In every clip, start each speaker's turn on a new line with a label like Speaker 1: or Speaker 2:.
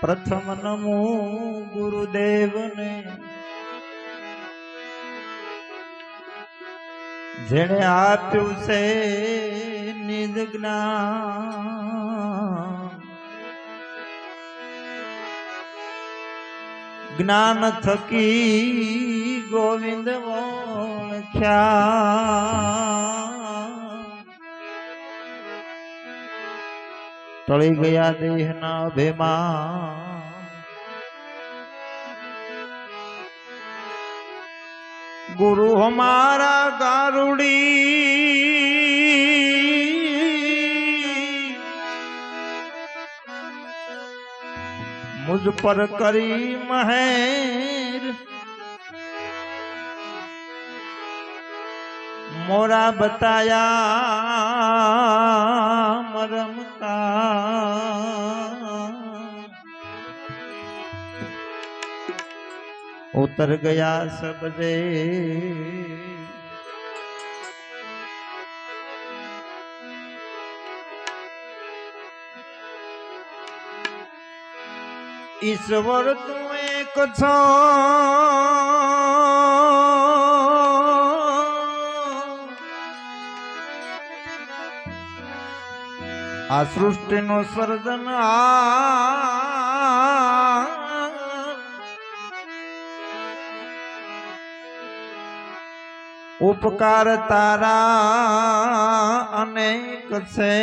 Speaker 1: પ્રથમ નમો ગુરુદેવને. જેણે આપ્યું છે નિજ જ્ઞાન. થકી ગોવિંદ ઓળખ્યા टी गया देह ना अभिमान गुरु हमारा गारुड़ी। मुझ पर करीम है। મોરા બતાયા મરમતા ઉતર ગયા સબજે ઈશ્વર તું એક છો આ સૃષ્ટિનો સર્જન ઉપકાર તારા અનેક છે.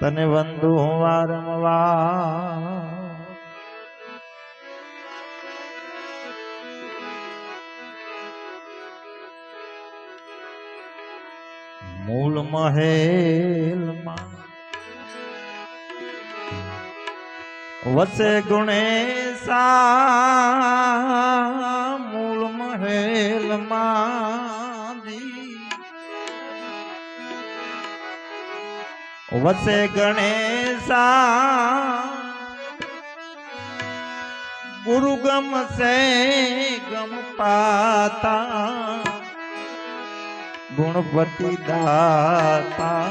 Speaker 1: તને વંદુ હું વારંવાર મૂળ મહેલમાં વસે ગુણેશા મૂળ મહેલમાં વસે ગણેશા ગુરુ ગમશે ગમ પાતા ગુણપતિ દાતા.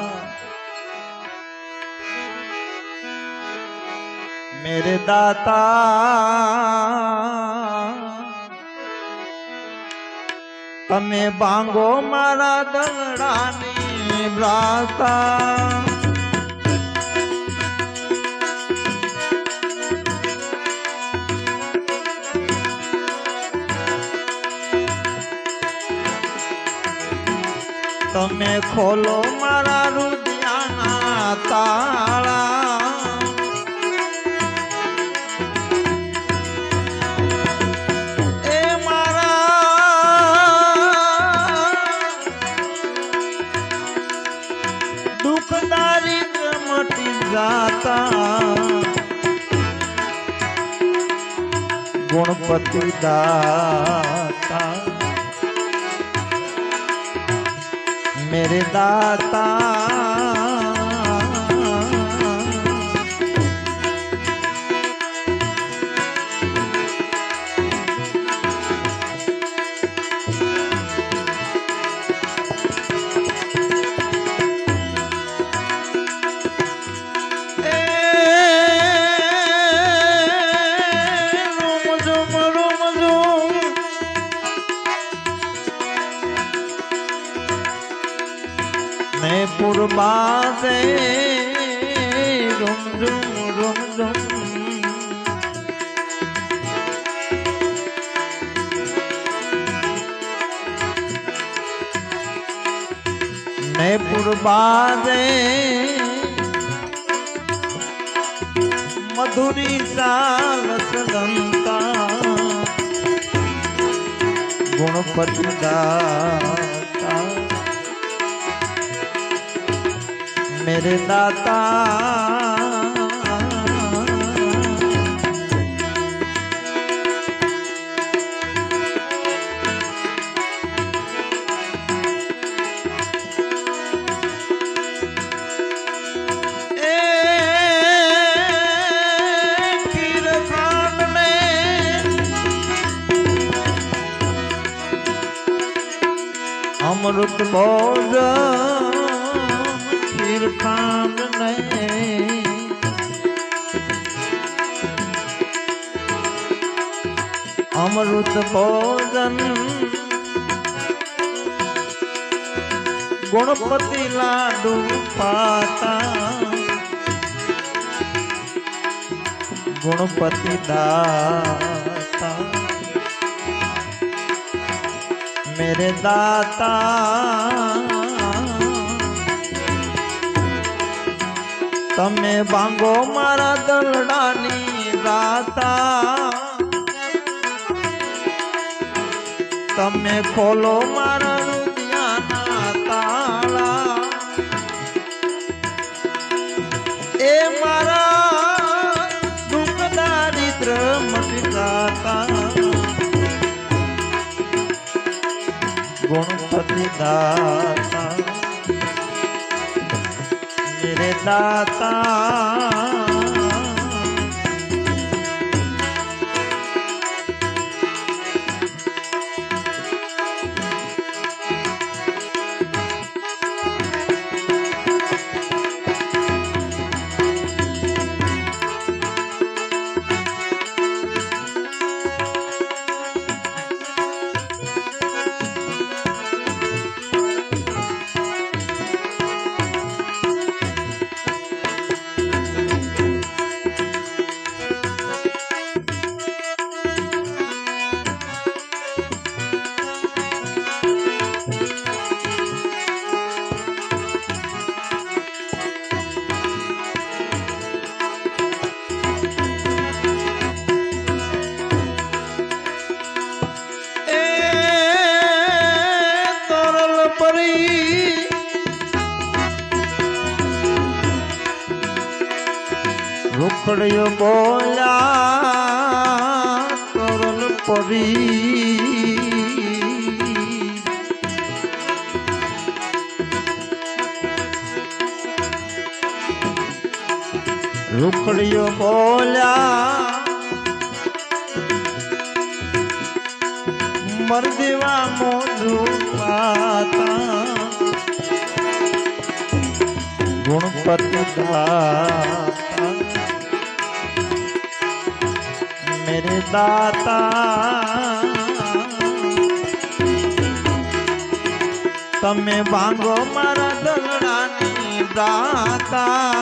Speaker 1: મેરે દાતા તમે બાંગો મારા દડાની ભ્રાતા. તમે ખોલો મારા રુદિયાના તાળા. દુઃખદારી મટી જાતા. ગુણપતિ દાતા. મેરે દાતા मधुरी सालस गंता गुणपति दाता मेरे दाता અમૃત ભોજન ખીર ખાંડ નહીં અમૃત ભોજન ગુણપતિ લાડુ પાતા ગુણપતિ દાતા મેરે दाता। તમે ભાંગો મારા દલડાની રાતા તમે ખોલો મારા દાતા મેરે દાતા રૂખડ્યો બોલા તરલ પરી. રૂખડ્યો બોલા મરદેવા મોઢું પાતા ગુણપતિ દાતા. તમે ભાંગો મારા દલડાની દાતા.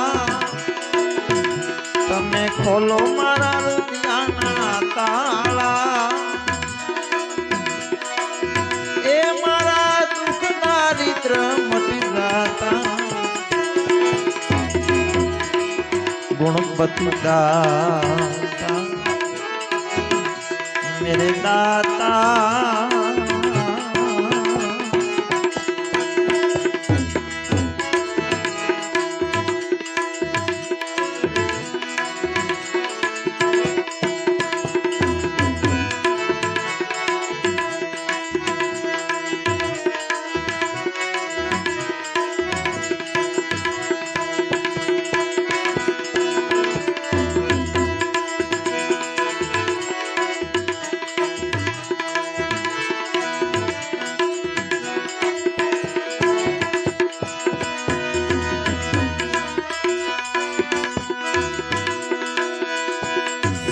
Speaker 1: તમે ખોલો મારા રૂપિયાના તાળા. એ મારા દુઃખ દારિદ્ર મટી દાતા. ગુણપતિ દાતા મેરે દાતા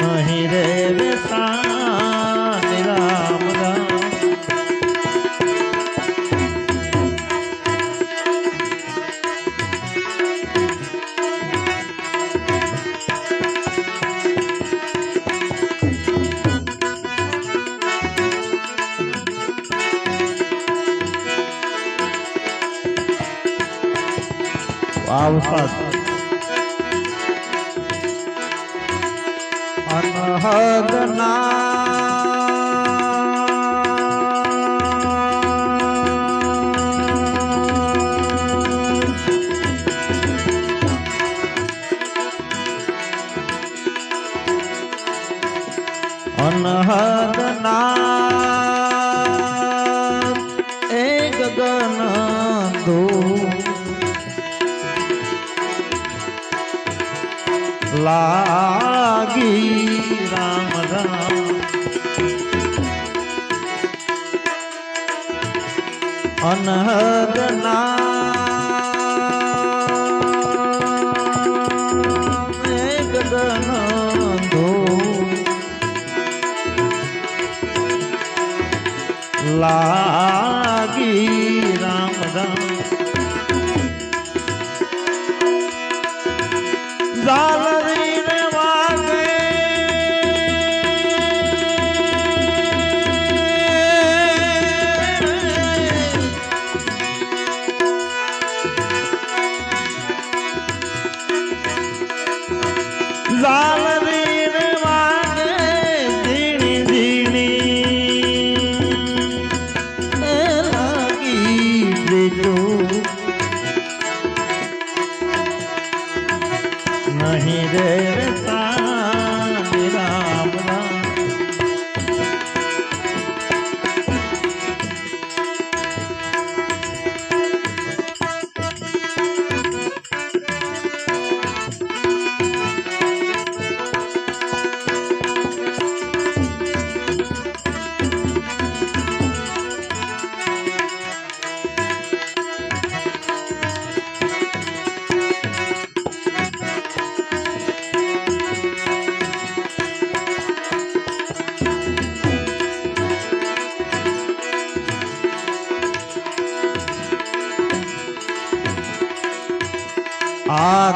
Speaker 1: নহি রে বেসা আল্লাহ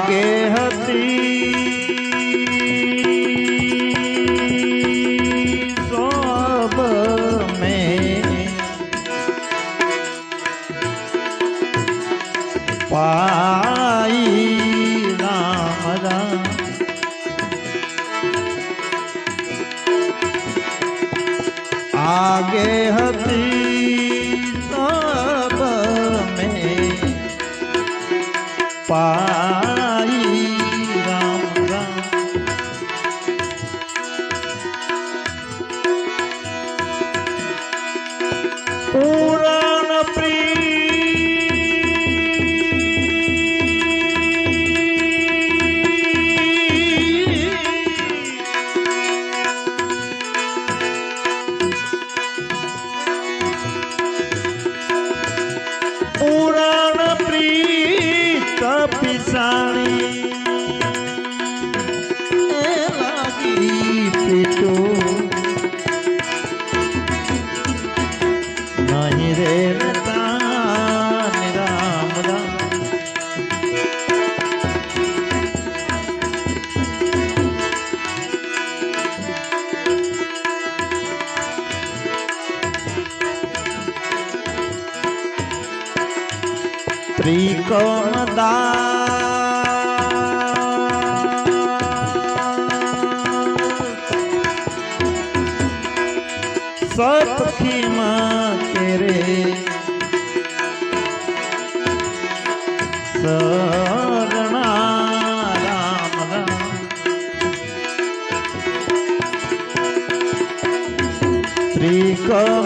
Speaker 1: લાગે હતી સોબ પાઈ રામ રામ આગે હતી પા Rico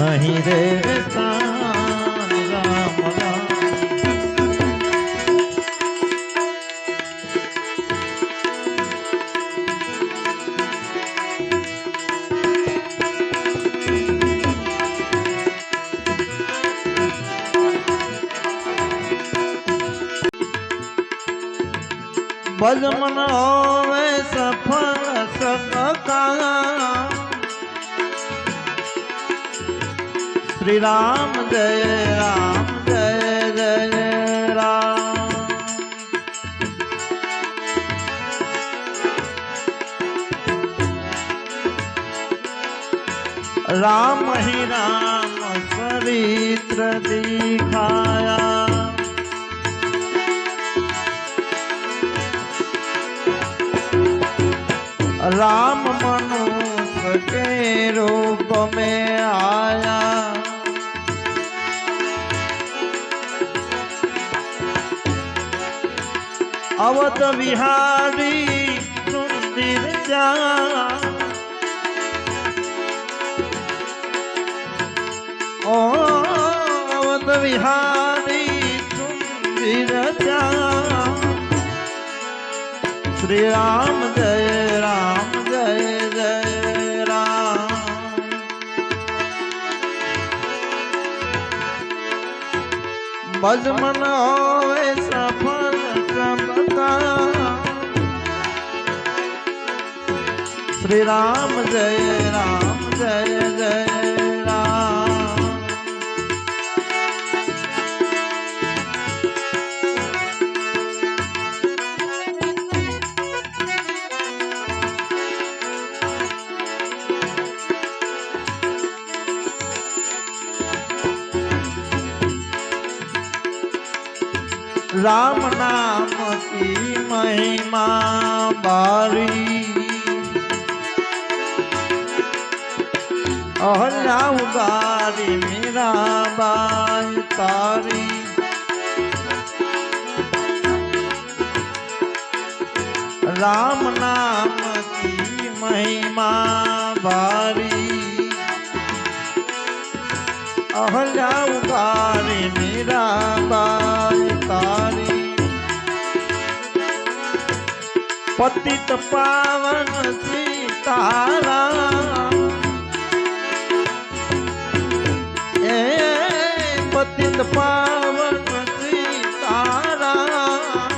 Speaker 1: નહીં રે તારે श्री राम जय राम, जय जय राम। राम ही राम चरित्र दिखाया। राम मनुष्य के रूप में आया। અવત વિહારી મંદિર જા. ઓ, અવત વિહારી મંદિર જા. શ્રી રામ જય રામ જય જય રામ. ભજમન હોય શ્રી રામ જય રામ જય જય રામ નામ કી મહિમા બારી. बारी अहल्या उगारी मेरा बाई तारी। राम नाम की महिमा बारी। अहल्या उगारी मेरा बाई तारी। पतित पावन सीतारा પતિત પાવન તારા.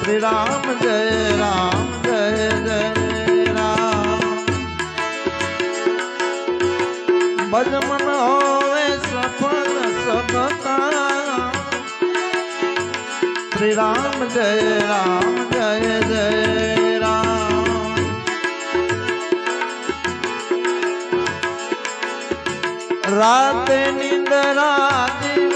Speaker 1: શ્રી રામ જય રામ જય જય, રામ. ભજમન હોવે સફળ સફળતા શ્રી રામ જય રામ જય જય રાત નિંદરા દિન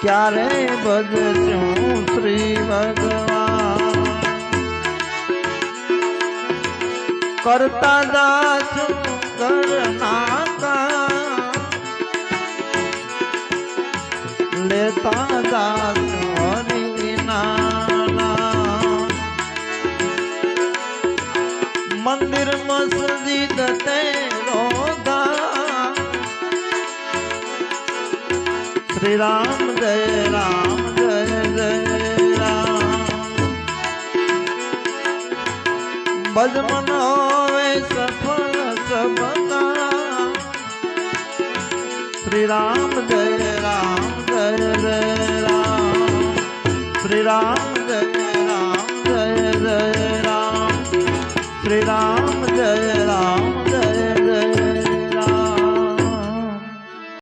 Speaker 1: ક્યારે ભજશું શ્રી ભગવાન? કરતા દાસ કરનાકા લેતા દાસ મંદિર મસ્જિદ તેરો દા શ્રી રામ જય રામ જય જય, રામ. ભજમન હોવે સફળ સબકા. શ્રી રામ જય રામ જય જય, રામ. શ્રી રામ જય. રામ